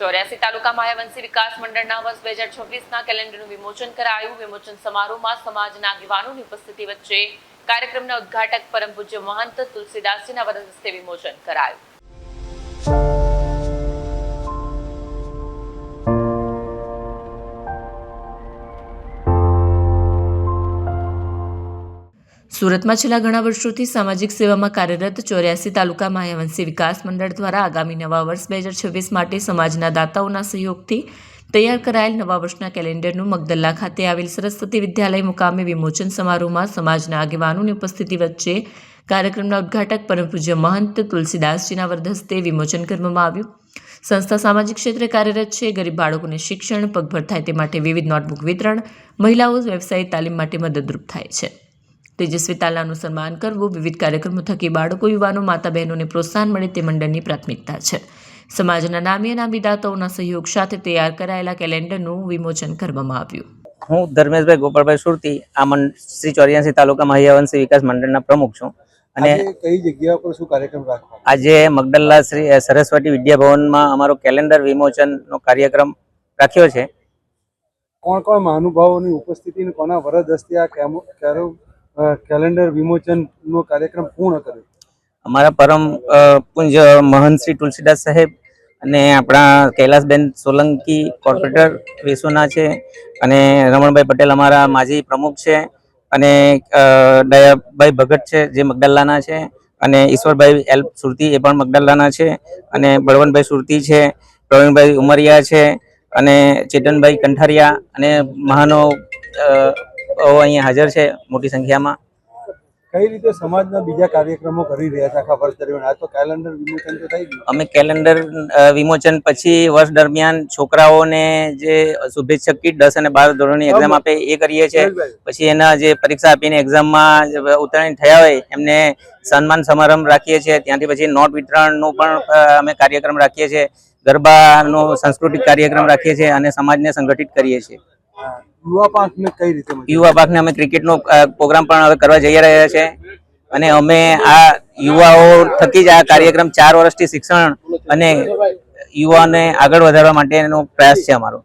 ચોર્યાસી તાલુકા માયાવંશી વિકાસ મંડળના વર્ષ બે હજાર છવ્વીસના કેલેન્ડરનું વિમોચન કરાયું. વિમોચન સમારોહમાં સમાજના આગેવાનોની ઉપસ્થિતિ વચ્ચે કાર્યક્રમના ઉદ્ઘાટક પરમ પૂજ્ય મહંત તુલસીદાસજીના વરદ હસ્તે વિમોચન કરાયું. સુરતમાં છેલ્લા ઘણા વર્ષોથી સામાજિક સેવામાં કાર્યરત ચોર્યાસી તાલુકા માયાવંશી વિકાસ મંડળ દ્વારા આગામી નવા વર્ષ બે હજાર છવ્વીસ માટે સમાજના દાતાઓના સહયોગથી તૈયાર કરાયેલ નવા વર્ષના કેલેન્ડરનું મગદલ્લા ખાતે આવેલ સરસ્વતી વિદ્યાલય મુકામે વિમોચન સમારોહમાં સમાજના આગેવાનોની ઉપસ્થિતિ વચ્ચે કાર્યક્રમના ઉદ્ઘાટક પરમ પૂજ્ય મહંત તુલસીદાસજીના વરદહસ્તે વિમોચન કરવામાં આવ્યું. સંસ્થા સામાજિક ક્ષેત્રે કાર્યરત છે. ગરીબ બાળકોને શિક્ષણ, પગભર થાય તે માટે વિવિધ નોટબુક વિતરણ, મહિલાઓ વ્યવસાયિક તાલીમ માટે મદદરૂપ થાય છે. તેજસ્વી તાલાનું સન્માન કરવું વિવિધ કાર્યક્રમો થકી બાળકો યુવાનો માતા બહેનોને પ્રોત્સાહન મળે તે મંડળની પ્રાથમિકતા છે. સમાજના નામી નામી દાતાઓના સહયોગ સાથે તૈયાર કરાયેલા કેલેન્ડરનું વિમોચન કરવામાં આવ્યું. હું ધર્મેશભાઈ ગોપાલભાઈ સુરતી આ મંડ શ્રી ચોર્યાસી તાલુકા મહિયાવંશી વિકાસ મંડળના પ્રમુખ છું. અને કઈ જગ્યા પર શું કાર્યક્રમ રાખવાનો આજે મગડલ્લા શ્રી સરસ્વતી વિદ્યાભવનમાં અમારો કેલેન્ડર વિમોચનનો કાર્યક્રમ રાખ્યો છે. કોણ કોણ મહાનુભાવોની ઉપસ્થિતિ અને કોના વરદ હસ્તે આ કેલેન્ડર વિમોચનનો કાર્યક્રમ પૂર્ણ કર્યો? અમારા પરમ અ, પૂજ્ય મહંત શ્રી તુલસીદાસ સાહેબ અને આપણા કૈલાસબેન સોલંકી કોર્પોરેટર વેસુના છે અને રમણભાઈ પટેલ અમારા માજી પ્રમુખ છે અને દયાભાઈ ભગત છે જે મગદલ્લાના છે અને ઈશ્વરભાઈ એલ સુરતી એ પણ મગદલ્લાના છે અને બળવંતભાઈ સુરતી છે પ્રવીણભાઈ ઉમરિયા છે અને ચેતનભાઈ કંઠારિયા અને મહાનો અહીંયા હાજર છે મોટી સંખ્યામાં. કઈ રીતે સમાજના બીજા કાર્યક્રમો કરી રહ્યા છે આખા વર્ષ દરમિયાન? આ તો કેલેન્ડર વિમોચન તો થઈ ગયું. અમે કેલેન્ડર વિમોચન પછી વર્ષ દરમિયાન છોકરાઓને જે શુભેચ્છક કીટ દસ અને બાર ધોરણની એક્ઝામ આપે એ કરીએ છીએ. પછી એના જે પરીક્ષા આપીને એક્ઝામમાં ઉત્તીર્ણ થયા હોય એમને સન્માન સમારંભ રાખીએ છીએ. ત્યાંથી પછી નોટ વિતરણનું પણ અમે કાર્યક્રમ રાખીએ છીએ. ગરબાનો સાંસ્કૃતિક કાર્યક્રમ રાખીએ છીએ અને સમાજને સંગઠિત કરીએ છીએ. યુવા પાંખને કઈ રીતે યુવા પાકને અમે ક્રિકેટનો પ્રોગ્રામ પણ હવે કરવા જઈ રહ્યા છે. અને અમે આ યુવાઓ થકી જ આ કાર્યક્રમ ચાર વર્ષથી શિક્ષણ અને યુવાને આગળ વધારવા માટેનો પ્રયાસ છે અમારો.